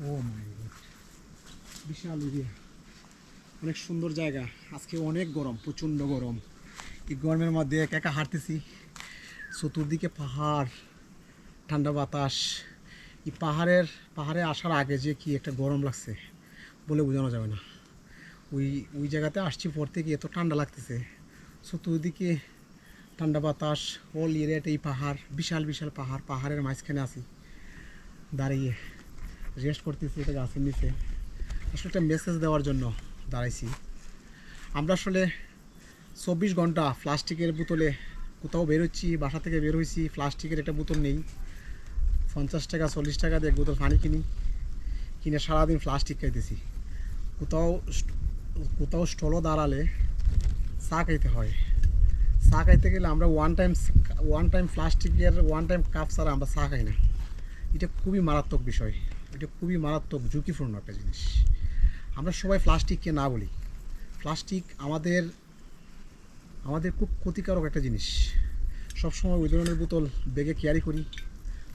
ও মাই বিশাল area. অনেক সুন্দর জায়গা। আজকে অনেক গরম, প্রচণ্ড গরম। এই গরমের মধ্যে একা একা হাঁটতেছি। চতুর্দিকে পাহাড়, ঠান্ডা বাতাস। এই পাহাড়ের, পাহাড়ে আসার আগে যে কি একটা গরম লাগছে, বলে বোঝানো যাবে না। ওই ওই জায়গাতে আসছি পর থেকে এত ঠান্ডা লাগতেছে। চতুর্দিকে ঠান্ডা বাতাস অল এরিয়াতে এই পাহাড়, বিশাল বিশাল পাহাড়। পাহাড়ের মাঝখানে আছি। দাঁড়িয়ে। রেস্ট করতেছি, এটা গাছের নিচে। আসলে একটা মেসেজ দেওয়ার জন্য দাঁড়াইছি। আমরা আসলে চব্বিশ ঘণ্টা প্লাস্টিকের বোতলে কোথাও বেরোচ্ছি বাসা থেকে বের হয়েছি, প্লাস্টিকের একটা বোতল নেই। পঞ্চাশ টাকা, চল্লিশ টাকা দিয়ে এক বোতল পানি কিনি, কিনে সারাদিন প্লাস্টিক খাইতেছি। কোথাও কোথাও স্টলও দাঁড়ালে চা খাইতে হয়। চা খাইতে গেলে আমরা ওয়ান টাইম ওয়ান টাইম প্লাস্টিকের ওয়ান টাইম কাপ ছাড়া আমরা চা খাই না। এটা খুবই মারাত্মক বিষয়। এটা খুবই মারাত্মক, ঝুঁকিপূর্ণ একটা জিনিস। আমরা সবাই প্লাস্টিককে না বলি। প্লাস্টিক আমাদের আমাদের খুব ক্ষতিকারক একটা জিনিস। সবসময় ওই ধরনের বোতল বেগে ক্যারি করি।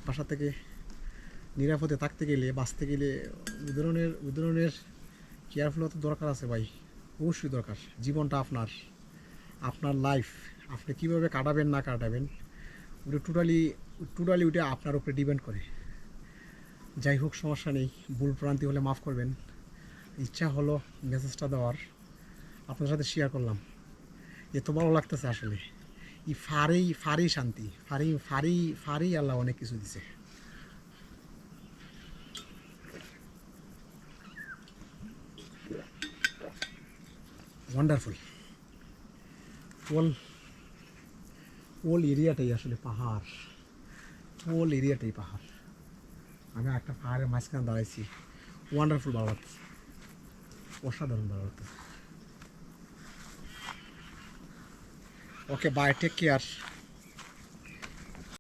বাসা থেকে নিরাপদে থাকতে গেলে, বাঁচতে গেলে ওই ধরনের ওই ধরনের কেয়ারফুল হতে দরকার আছে ভাই। অবশ্যই দরকার। জীবনটা আপনার আপনার লাইফ আপনি কীভাবে কাটাবেন, না কাটাবেন, ওটা টোটালি টোটালি ওটা আপনার উপরে ডিপেন্ড করে। যাই হোক, সমস্যা নেই। ভুল প্রান্তি হলে মাফ করবেন। ইচ্ছা হলো মেসেজটা দেওয়ার। আপনার সাথে শেয়ার করলাম। এত ভালো লাগতেছে আসলে। এই ফারেই ফারেই শান্তি। ফারি ফারি ফারেই আল্লাহ অনেক কিছু দিছে। ওয়ান্ডারফুল ওল ওল এরিয়াটাই আসলে পাহাড়। ওল এরিয়াটাই পাহাড়। আমি একটা পাহাড়ের মাঝখানে দাঁড়াইছি। ওয়ান্ডারফুল ভালো লাগছে অসাধারণ ভালো ওকে বাই টেক কেয়ার